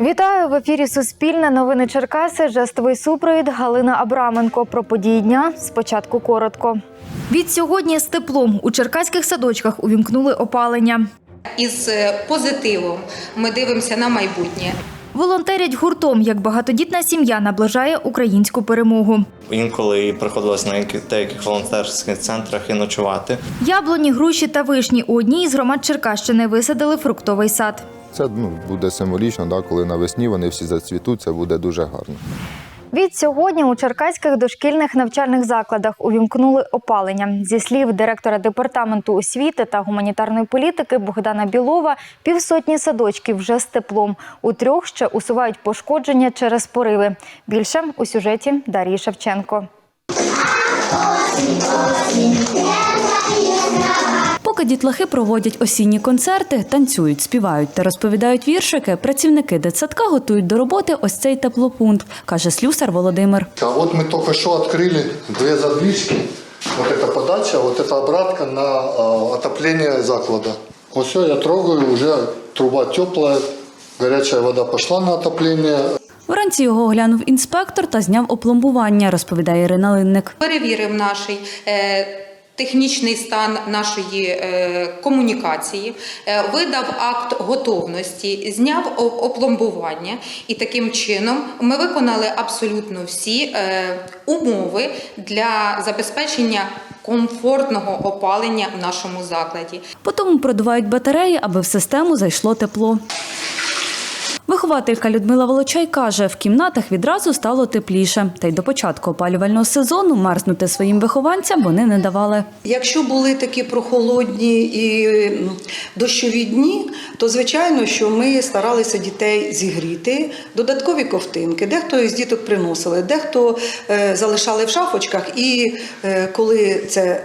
Вітаю в ефірі Суспільне новини Черкаси. Жестовий супровід Галина Абраменко. Про події дня спочатку коротко. Від сьогодні з теплом у черкаських садочках увімкнули опалення. Із е, позитивом ми дивимося на майбутнє. Волонтерять гуртом, як багатодітна сім'я наближає українську перемогу. Інколи приходилось на деяких волонтерських центрах і ночувати. Яблуні, груші та вишні у одній із громад Черкащини висадили фруктовий сад. Це ну, буде символічно, да, коли навесні вони всі зацвітуть, це буде дуже гарно. Від сьогодні у черкаських дошкільних навчальних закладах увімкнули опалення. Зі слів директора департаменту освіти та гуманітарної політики Богдана Білова, півсотні садочків вже з теплом. У трьох ще усувають пошкодження через пориви. Більше у сюжеті Дарії Шевченко. Поки дітлахи проводять осінні концерти, танцюють, співають та розповідають віршики, працівники дитсадка готують до роботи ось цей теплопункт, каже слюсар Володимир. А вот мы только что открыли две задвижки. Вот это подача, вот это обратка на а, отопление заклада. Вот все, я трогаю, уже труба теплая, горячая вода пошла на отопление. Вранці його оглянув інспектор та зняв опломбування, розповідає Ірина Линник. Перевірив наш е, технічний стан нашої е, комунікації, е, видав акт готовності, зняв опломбування, і таким чином ми виконали абсолютно всі е, умови для забезпечення комфортного опалення в нашому закладі. Потім продувають батареї, аби в систему зайшло тепло. Вихователька Людмила Волочай каже, в кімнатах відразу стало тепліше. Та й до початку опалювального сезону мерзнути своїм вихованцям вони не давали. Якщо були такі прохолодні і дощові дні, то звичайно, що ми старалися дітей зігріти, додаткові ковтинки. Дехто з діток приносили, дехто е, залишали в шафочках, і е, коли це.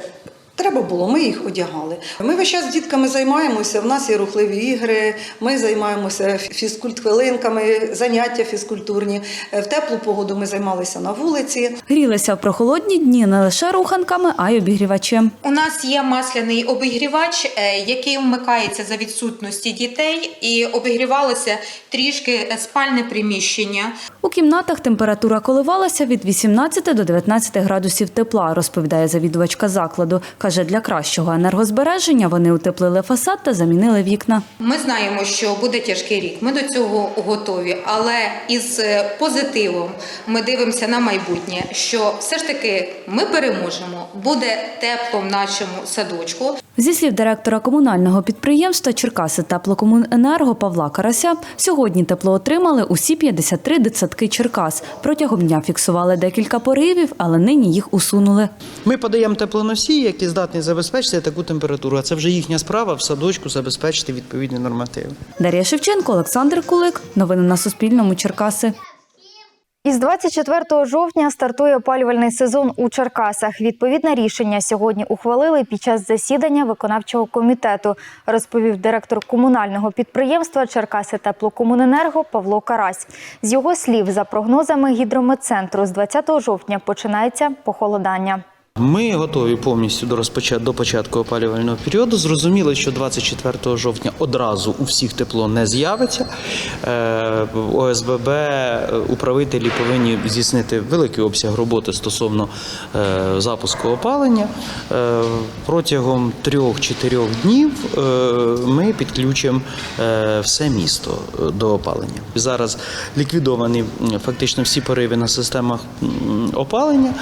Треба було, ми їх одягали. Ми весь час з дітками займаємося. В нас є рухливі ігри, ми займаємося фізкульт-хвилинками, заняття фізкультурні. Е, В теплу погоду ми займалися на вулиці. Грілися в прохолодні дні не лише руханками, а й обігрівачем. У нас є масляний обігрівач, е, який вмикається за відсутності дітей, і обігрівалося трішки спальне приміщення. У кімнатах температура коливалася від 18 до 19 градусів тепла, розповідає завідувачка закладу. Каже, для кращого енергозбереження вони утеплили фасад та замінили вікна. Ми знаємо, що буде тяжкий рік. Ми до цього готові, але із е, позитивом ми дивимося на майбутнє, що все ж таки ми переможемо. Буде тепло в нашому садочку. Зі слів директора комунального підприємства Черкаси Теплокомуненерго Павла Карася, сьогодні тепло отримали усі 53 дитсадки Черкас. Протягом дня фіксували декілька поривів, але нині їх усунули. Ми подаємо теплоносії, які здатні забезпечити таку температуру. А це вже їхня справа в садочку забезпечити відповідні нормативи. Дар'я Шевченко, Олександр Кулик. Новини на Суспільному. Черкаси. Із 24 жовтня стартує опалювальний сезон у Черкасах. Відповідне рішення сьогодні ухвалили під час засідання виконавчого комітету, розповів директор комунального підприємства Черкаси Теплокомуненерго Павло Карась. З його слів, за прогнозами гідрометцентру, з 20 жовтня починається похолодання. Ми готові повністю до розпочат до початку опалювального періоду. Зрозуміли, що 24 жовтня одразу у всіх тепло не з'явиться. Е, ОСББ е, управителі повинні здійснити великий обсяг роботи стосовно е, запуску опалення. Протягом 3-4 днів ми підключимо все місто до опалення. Зараз ліквідовані фактично всі пориви на системах опалення.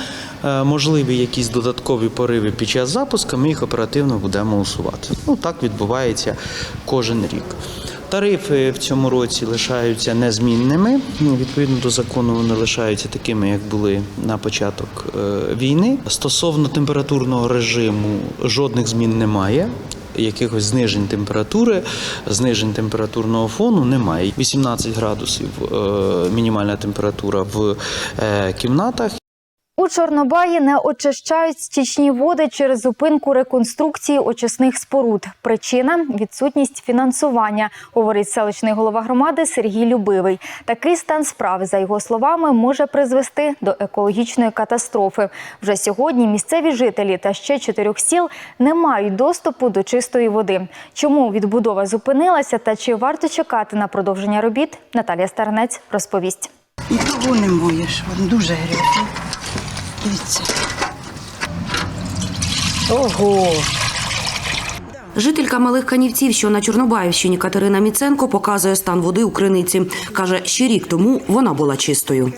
Е, Можливі якісь додаткові пориви під час запуску, ми їх оперативно будемо усувати. Ну так відбувається кожен рік. Тарифи в цьому році лишаються незмінними. Відповідно до закону, вони лишаються такими, як були на початок е, війни. Стосовно температурного режиму, жодних змін немає. Якихось знижень температури, знижень температурного фону немає. 18 градусів е, мінімальна температура в кімнатах. У Чорнобаї не очищають стічні води через зупинку реконструкції очисних споруд. Причина відсутність фінансування, говорить селищний голова громади Сергій Любивий. Такий стан справи, за його словами, може призвести до екологічної катастрофи. Вже сьогодні місцеві жителі та ще чотирьох сіл не мають доступу до чистої води. Чому відбудова зупинилася та чи варто чекати на продовження робіт? Наталія Старнець розповість. І того не моєш, дуже грязний. Дивіться. Ого! Жителька малих канівців, що на Чорнобаївщині Катерина Міценко показує стан води у криниці. Каже, ще рік тому вона була чистою.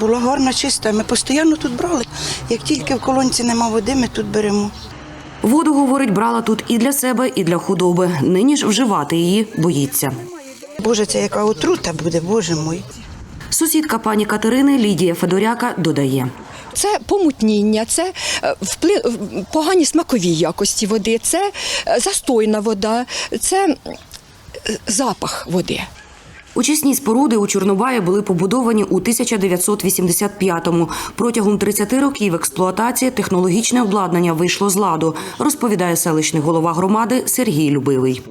Була гарна чиста. Ми постійно тут брали. Як тільки в колонці нема води, ми тут беремо. Воду, говорить, брала тут і для себе, і для худоби. Нині ж вживати її боїться. Боже, це яка отрута буде, боже мой. Сусідка пані Катерини Лідія Федоряка додає. Це помутніння, це е, вплив погані смакові якості води, це е, застойна вода, це е, запах води. Очисні споруди у Чорнобаї були побудовані у 1985-му. Протягом 30 років експлуатації технологічне обладнання вийшло з ладу, розповідає селищний голова громади Сергій Любивий.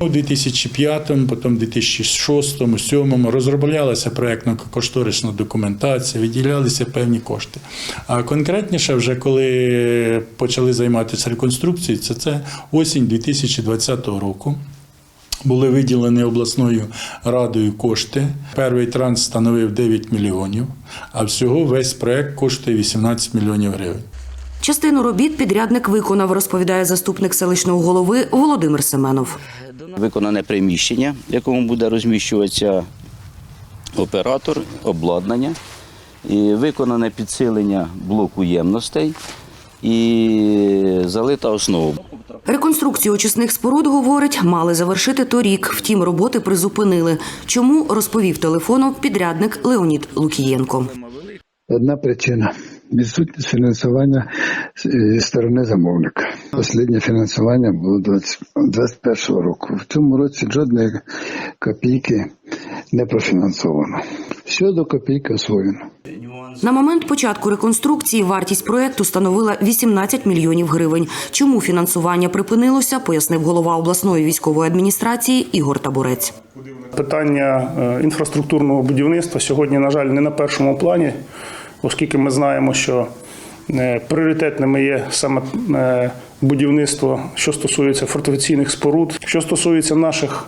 У 2005, потім 2006, 2007 розроблялася проєктно-кошторисна документація, виділялися певні кошти. А конкретніше, вже коли почали займатися реконструкцією, це, це осінь 2020 року. Були виділені обласною радою кошти. Перший транс становив 9 мільйонів, а всього весь проект коштує 18 мільйонів гривень. Частину робіт підрядник виконав, розповідає заступник селищного голови Володимир Семенов. Виконане приміщення, в якому буде розміщуватися оператор, обладнання, і виконане підсилення блоку ємностей і залита основа. Реконструкцію очисних споруд, говорить, мали завершити торік. Втім, роботи призупинили. Чому розповів телефоном підрядник Леонід Лукієнко. Одна причина відсутність фінансування зі сторони замовника. Останнє фінансування було 2021 року. В цьому році жодної копійки не профінансовано. Все до копійки освоєно. На момент початку реконструкції вартість проекту становила 18 мільйонів гривень. Чому фінансування припинилося, пояснив голова обласної військової адміністрації Ігор Табурець. Питання е, інфраструктурного будівництва сьогодні, на жаль, не на першому плані, оскільки ми знаємо, що е, пріоритетними є саме е, будівництво, що стосується фортифікаційних споруд, що стосується наших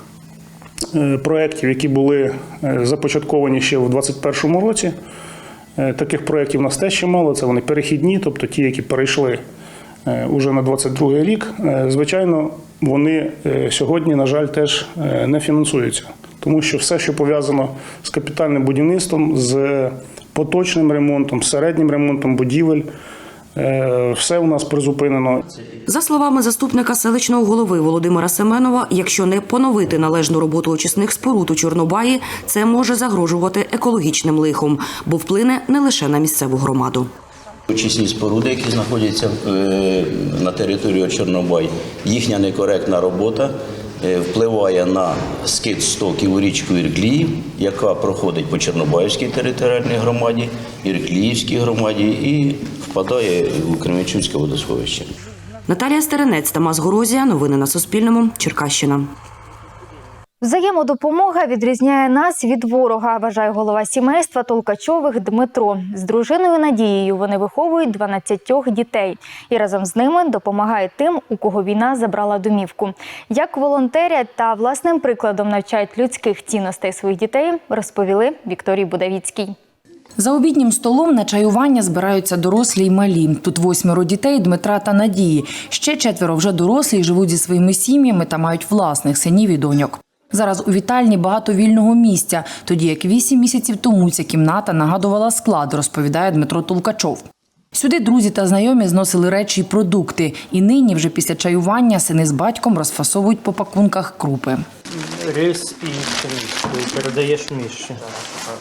проєктів, які були е, започатковані ще в 2021 році. Е, Таких проєктів у нас теж ще мало. Це вони перехідні, тобто ті, які перейшли е, уже на 22 рік. Е, Звичайно, вони е, сьогодні, на жаль, теж е, не фінансуються, тому що все, що пов'язано з капітальним будівництвом, з поточним ремонтом, середнім ремонтом будівель, е, все у нас призупинено. За словами заступника селищного голови Володимира Семенова, якщо не поновити належну роботу очисних споруд у Чорнобаї, це може загрожувати екологічним лихом, бо вплине не лише на місцеву громаду. Очисні споруди, які знаходяться е, на території Чорнобай, їхня некоректна робота е, впливає на скид стоків у річку Іркліїв, яка проходить по Чорнобаївській територіальній громаді, Іркліївській громаді і впадає у Кременчуцьке водосховище. Наталія Стеренець, Тамас Горозія. Новини на Суспільному. Черкащина. Взаємодопомога відрізняє нас від ворога, вважає голова сімейства Толкачових Дмитро. З дружиною Надією вони виховують 12 дітей і разом з ними допомагають тим, у кого війна забрала домівку. Як волонтерять та власним прикладом навчають людських цінностей своїх дітей, розповіли Вікторії Будавіцькій. За обіднім столом на чаювання збираються дорослі й малі. Тут восьмеро дітей Дмитра та Надії. Ще четверо вже дорослі живуть зі своїми сім'ями та мають власних синів і доньок. Зараз у вітальні багато вільного місця, тоді як вісім місяців тому ця кімната нагадувала склад, розповідає Дмитро Толкачов. Сюди друзі та знайомі зносили речі й продукти, і нині, вже після чаювання, сини з батьком розфасовують по пакунках крупи. Рис і рис. Передаєш Міші.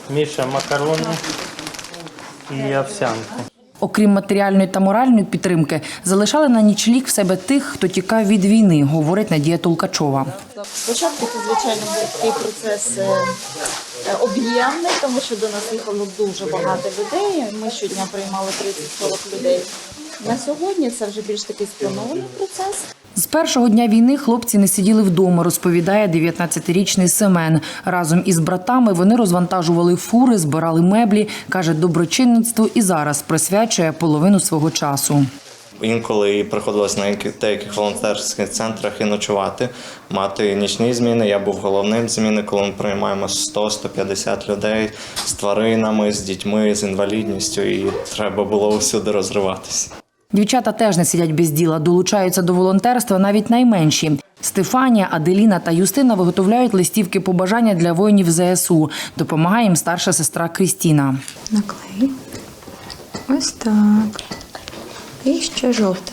Міша макарони і овсянку. Окрім матеріальної та моральної підтримки, залишали на нічліг в себе тих, хто тікав від війни, говорить Надія Толкачова. Спочатку звичайно, був такий процес е, е, об'ємний, тому що до нас їхало дуже багато людей. Ми щодня приймали 30-40 людей. На сьогодні це вже більш такий спланований процес. З першого дня війни хлопці не сиділи вдома, розповідає 19-річний Семен. Разом із братами вони розвантажували фури, збирали меблі. каже, доброчинництву і зараз присвячує половину свого часу. Інколи приходилось на деяких волонтерських центрах і ночувати, мати нічні зміни. Я був головним зміни, коли ми приймаємо 100-150 людей з тваринами, з дітьми, з інвалідністю, і треба було усюди розриватися. Дівчата теж не сидять без діла, долучаються до волонтерства навіть найменші. Стефанія, Аделіна та Юстина виготовляють листівки побажання для воїнів ЗСУ. Допомагає їм старша сестра Крістіна. Наклей. Ось так. І ще жовте.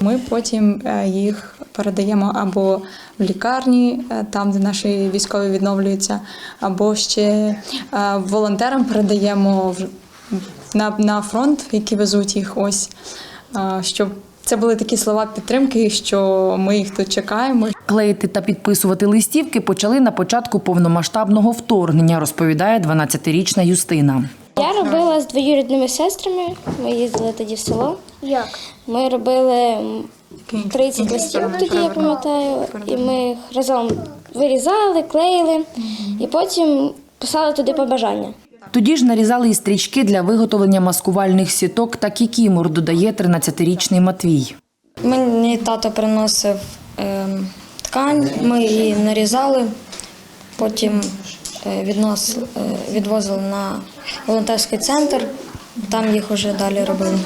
Ми потім е, їх передаємо або в лікарні, е, там, де наші військові відновлюються, або ще е, волонтерам передаємо в- на, на фронт, які везуть їх ось. Щоб це були такі слова підтримки, що ми їх тут чекаємо, Клеїти та підписувати листівки почали на початку повномасштабного вторгнення, розповідає 12-річна Юстина. Я робила з двоюрідними сестрами. Ми їздили тоді в село. Як? Ми робили м, 30 листівок тоді, я пам'ятаю, і ми їх разом вирізали, клеїли і потім писали туди побажання. Тоді ж нарізали і стрічки для виготовлення маскувальних сіток та кікімор, додає 13-річний Матвій. Мені тато приносив ем, ткань, ми її нарізали, потім е, віднос, е, відвозили на волонтерський центр, там їх уже далі робили.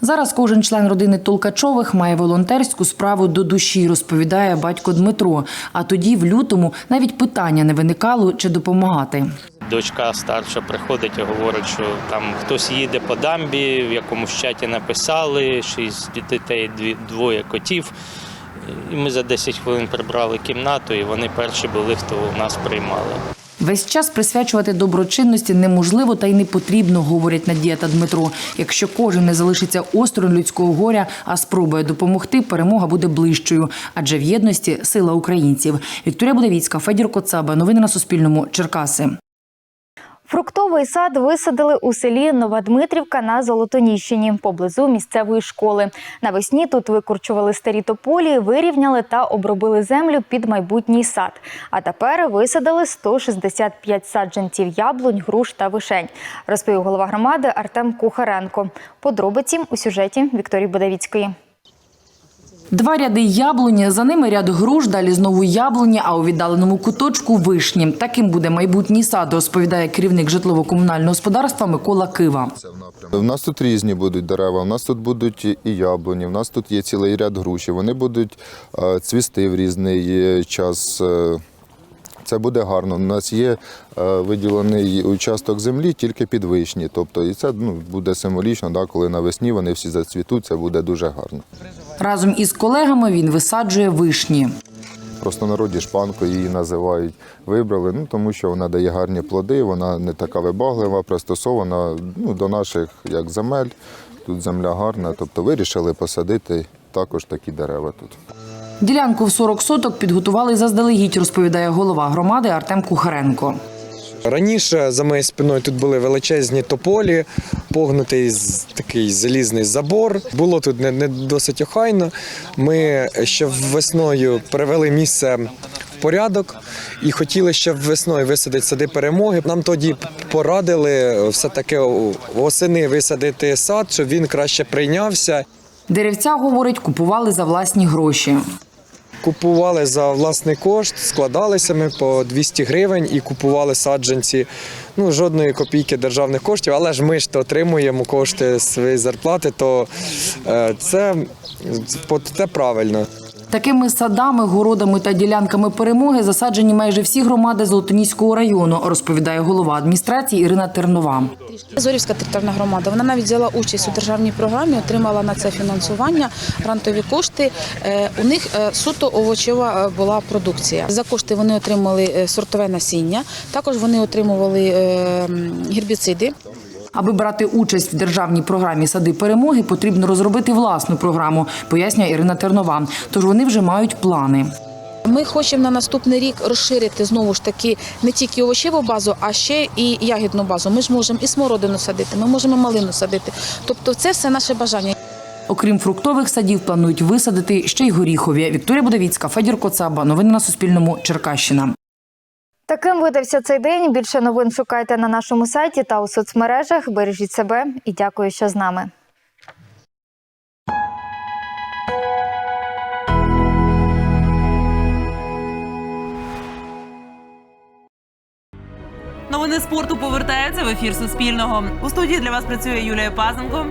Зараз кожен член родини Толкачових має волонтерську справу до душі, розповідає батько Дмитро. А тоді, в лютому, навіть питання не виникало чи допомагати. Дочка старша приходить і говорить, що там хтось їде по дамбі, в якомусь чаті написали, шість дітей, двоє котів. І ми за 10 хвилин прибрали кімнату, і вони перші були, хто нас приймали. Весь час присвячувати доброчинності неможливо та й не потрібно, говорять Надія та Дмитро. Якщо кожен не залишиться осторонь людського горя, а спробує допомогти, перемога буде ближчою. Адже в єдності сила українців. Вікторія Будавіцька, Федір Коцаба. Новини на Суспільному. Черкаси. Фруктовий сад висадили у селі Новодмитрівка на Золотоніщині поблизу місцевої школи. Навесні тут викорчували старі тополі, вирівняли та обробили землю під майбутній сад. А тепер висадили 165 саджанців яблунь, груш та вишень, розповів голова громади Артем Кухаренко. Подробиці у сюжеті Вікторії Бодавіцької. Два ряди яблуні, за ними ряд груш, далі знову яблуні, а у віддаленому куточку вишні. Таким буде майбутній сад, розповідає керівник житлово-комунального господарства Микола Кива. У нас тут різні будуть дерева. У нас тут будуть і яблуні. У нас тут є цілий ряд груші. Вони будуть е, цвісти в різний е, час. е, Це буде гарно. У нас є виділений участок землі тільки під вишні. Тобто, і це ну, буде символічно, да, коли навесні вони всі зацвітуть, це буде дуже гарно. Разом із колегами він висаджує вишні. Просто народі шпанко її називають. Вибрали, ну тому що вона дає гарні плоди, вона не така вибаглива, пристосована ну, до наших як земель. Тут земля гарна, тобто вирішили посадити також такі дерева тут. Ділянку в 40 соток підготували заздалегідь, розповідає голова громади Артем Кухаренко. Раніше за моєю спиною тут були величезні тополі, погнутий такий залізний забор. Було тут не, не досить охайно. Ми ще весною привели місце в порядок і хотіли ще весною висадити сади перемоги. Нам тоді порадили все-таки восени висадити сад, щоб він краще прийнявся. Деревця, говорить, купували за власні гроші. Купували за власний кошт, складалися ми по 200 гривень і купували саджанці. Ну, жодної копійки державних коштів, але ж ми ж то отримуємо кошти своєї зарплати, то е, це, це правильно. Такими садами, городами та ділянками перемоги засаджені майже всі громади Золотоніського району, розповідає голова адміністрації Ірина Тернова. Зорівська територіальна громада. Вона навіть взяла участь у державній програмі, отримала на це фінансування, грантові кошти. Е, У них е, суто овочева е, була продукція. За кошти вони отримали сортове насіння. Також вони отримували гербіциди. Аби брати участь в державній програмі Сади перемоги, потрібно розробити власну програму, пояснює Ірина Тернова. Тож вони вже мають плани. Ми хочемо на наступний рік розширити знову ж таки не тільки овочеву базу, а ще і ягідну базу. Ми ж можемо і смородину садити, ми можемо малину садити. Тобто, це все наше бажання. Окрім фруктових садів, планують висадити ще й горіхові. Вікторія Будовіцька, Федір Коцаба. Новини на Суспільному. Черкащина. Таким видався цей день. Більше новин шукайте на нашому сайті та у соцмережах. Бережіть себе і дякую, що з нами. Новини спорту повертаються в ефір Суспільного. У студії для вас працює Юлія Пазенко.